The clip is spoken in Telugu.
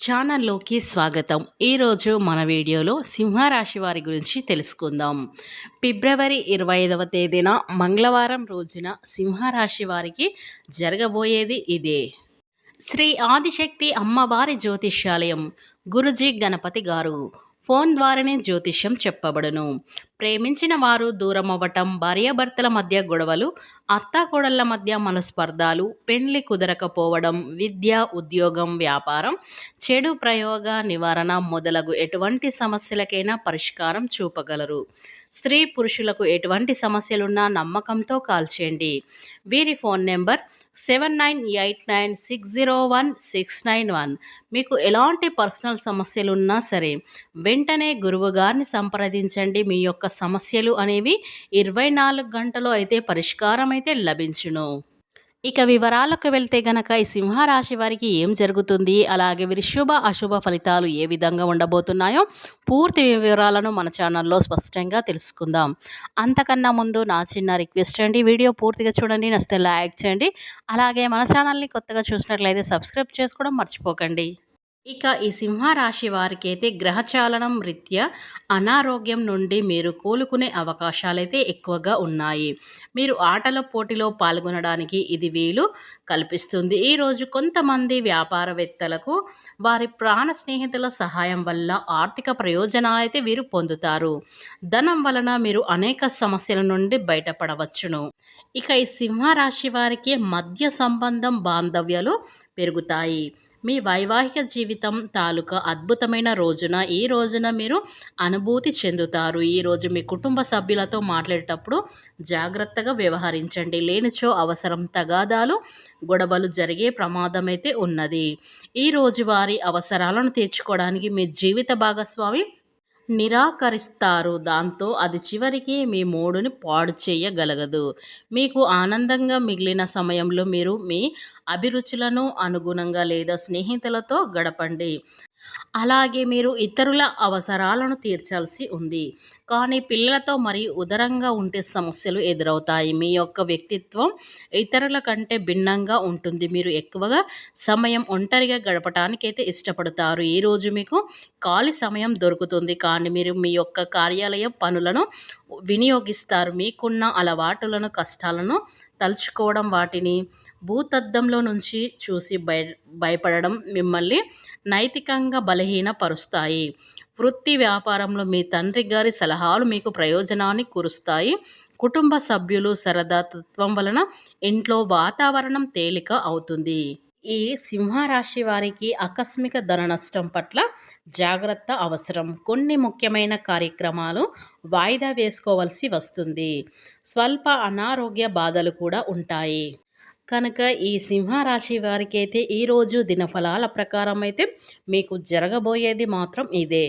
ఛానల్లోకి స్వాగతం. ఈరోజు మన వీడియోలో సింహరాశి వారి గురించి తెలుసుకుందాం. ఫిబ్రవరి ఇరవై ఐదవ తేదీన మంగళవారం రోజున సింహరాశి వారికి జరగబోయేది ఇదే. శ్రీ ఆదిశక్తి అమ్మవారి జ్యోతిష్యాలయం. గురుజీ గణపతి గారు. ఫోన్ ద్వారానే జ్యోతిష్యం చెప్పబడును. ప్రేమించిన వారు దూరం అవ్వటం భార్యాభర్తల మధ్య గొడవలు అత్తాకోడళ్ళ మధ్య మనస్పర్ధాలు పెండ్లి కుదరకపోవడం విద్య ఉద్యోగం వ్యాపారం చెడు ప్రయోగ నివారణ మొదలగు ఎటువంటి సమస్యలకైనా పరిష్కారం చూపగలరు. స్త్రీ పురుషులకు ఎటువంటి సమస్యలున్నా నమ్మకంతో కాల్ చేయండి. వీరి phone number seven nine eight nine six zero one six nine one. మీకు ఎలాంటి పర్సనల్ సమస్యలున్నా సరే వెంటనే గురువు గారిని సంప్రదించండి. మీ యొక్క సమస్యలు అనేవి ఇరవై నాలుగు గంటలు అయితే పరిష్కారం అయితే లభించును. ఇక వివరాలకు వెళ్తే గనక ఈ సింహరాశి వారికి ఏం జరుగుతుంది? అలాగే వీరి శుభ అశుభ ఫలితాలు ఏ విధంగా ఉండబోతున్నాయో పూర్తి వివరాలను మన ఛానల్లో స్పష్టంగా తెలుసుకుందాం. అంతకన్నా ముందు నా చిన్న రిక్వెస్ట్ అండి వీడియో పూర్తిగా చూడండి నచ్చితే లైక్ చేయండి. అలాగే మన ఛానల్ని కొత్తగా చూసినట్లయితే సబ్స్క్రైబ్ చేసుకోవడం మర్చిపోకండి. ఇక ఈ సింహరాశి వారికి అయితే గ్రహచాలనం రీత్యా అనారోగ్యం నుండి మీరు కోలుకునే అవకాశాలైతే ఎక్కువగా ఉన్నాయి. మీరు ఆటల పోటీలో పాల్గొనడానికి ఇది వీలు కల్పిస్తుంది. ఈరోజు కొంతమంది వ్యాపారవేత్తలకు వారి ప్రాణ స్నేహితుల సహాయం వల్ల ఆర్థిక ప్రయోజనాలు అయితే వీరు పొందుతారు. ధనం వలన మీరు అనేక సమస్యల నుండి బయటపడవచ్చును. ఇక ఈ సింహరాశి వారికి మధ్య సంబంధం బాంధవ్యాలు పెరుగుతాయి. మీ వైవాహిక జీవితం తాలూకా అద్భుతమైన రోజున ఈ రోజున మీరు అనుభూతి చెందుతారు. ఈరోజు మీ కుటుంబ సభ్యులతో మాట్లాడేటప్పుడు జాగ్రత్తగా వ్యవహరించండి. లేనిచో అవసరం తగాదాలు గొడవలు జరిగే ప్రమాదం అయితే ఉన్నది. ఈరోజు వారి అవసరాలను తీర్చుకోవడానికి మీ జీవిత భాగస్వామి నిరాకరిస్తారు. దాంతో అది చివరికి మీ మూడుని పాడు చేయగలగదు. మీకు ఆనందంగా మిగిలిన సమయంలో మీరు మీ అభిరుచులను అనుగుణంగా లేదా స్నేహితులతో గడపండి. అలాగే మీరు ఇతరుల అవసరాలను తీర్చాల్సి ఉంది. కానీ పిల్లలతో మరి ఉదరంగా ఉంటే సమస్యలు ఎదురవుతాయి. మీ యొక్క వ్యక్తిత్వం ఇతరుల కంటే భిన్నంగా ఉంటుంది. మీరు ఎక్కువగా సమయం ఒంటరిగా గడపడానికి అయితే ఇష్టపడతారు ఈరోజు మీకు ఖాళీ సమయం దొరుకుతుంది. కానీ మీరు మీ యొక్క కార్యాలయం పనులను వినియోగిస్తారు. మీకున్న అలవాటులను కష్టాలను తలుచుకోవడం వాటిని భూతద్దంలో నుంచి చూసి భయ భయపడడం మిమ్మల్ని నైతికంగా బలహీనపరుస్తాయి. వృత్తి వ్యాపారంలో మీ తండ్రి గారి సలహాలు మీకు ప్రయోజనాన్ని కురుస్తాయి. కుటుంబ సభ్యులు సరదా తత్వం వలన ఇంట్లో వాతావరణం తేలిక అవుతుంది. ఈ సింహరాశి వారికి ఆకస్మిక ధన నష్టం పట్ల జాగ్రత్త అవసరం. కొన్ని ముఖ్యమైన కార్యక్రమాలు వాయిదా వేసుకోవాల్సి వస్తుంది. స్వల్ప అనారోగ్య బాధలు కూడా ఉంటాయి. కనుక ఈ సింహరాశి వారికి అయితే ఈరోజు దినఫలాల ప్రకారం అయితే మీకు జరగబోయేది మాత్రం ఇదే.